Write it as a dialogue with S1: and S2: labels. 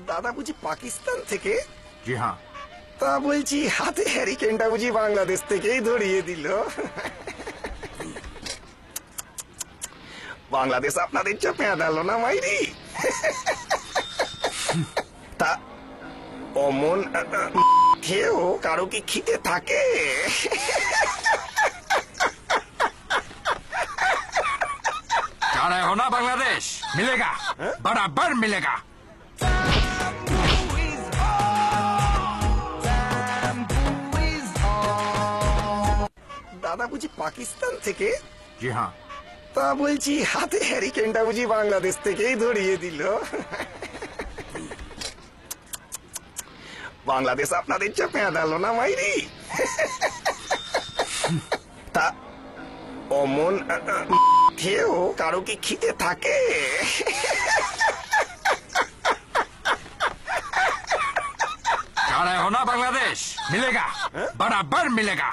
S1: দাদা বুঝি পাকিস্তান থেকে?
S2: জি হ্যাঁ।
S1: তা বলছি হাতে হ্যারিকেনটা বুঝি বাংলাদেশ থেকেই ধরিয়ে দিল। বাংলাদেশ আপনাদের যা পেঁদালো না মাইরি? তা অমন খেয়েও কারও কি খিদে থাকে?
S2: কারা হোনা বাংলাদেশ? মিলেগা? হ্যাঁ? বরাবর মিলেগা।
S1: দাদা বুঝি পাকিস্তান থেকে
S2: जी हाँ
S1: তা বলছি হাতে হ্যারিকেনটা বুঝি বাংলাদেশ থেকেই ধরিয়ে দিল বাংলাদেশ আপনাদের চাপে আদালো না মাইরি তা অমন আহ, আহ, খেয়েও কারো কি খিদে থাকে
S2: जा रहे हो ना बांग्लादेश मिलेगा बराबर मिलेगा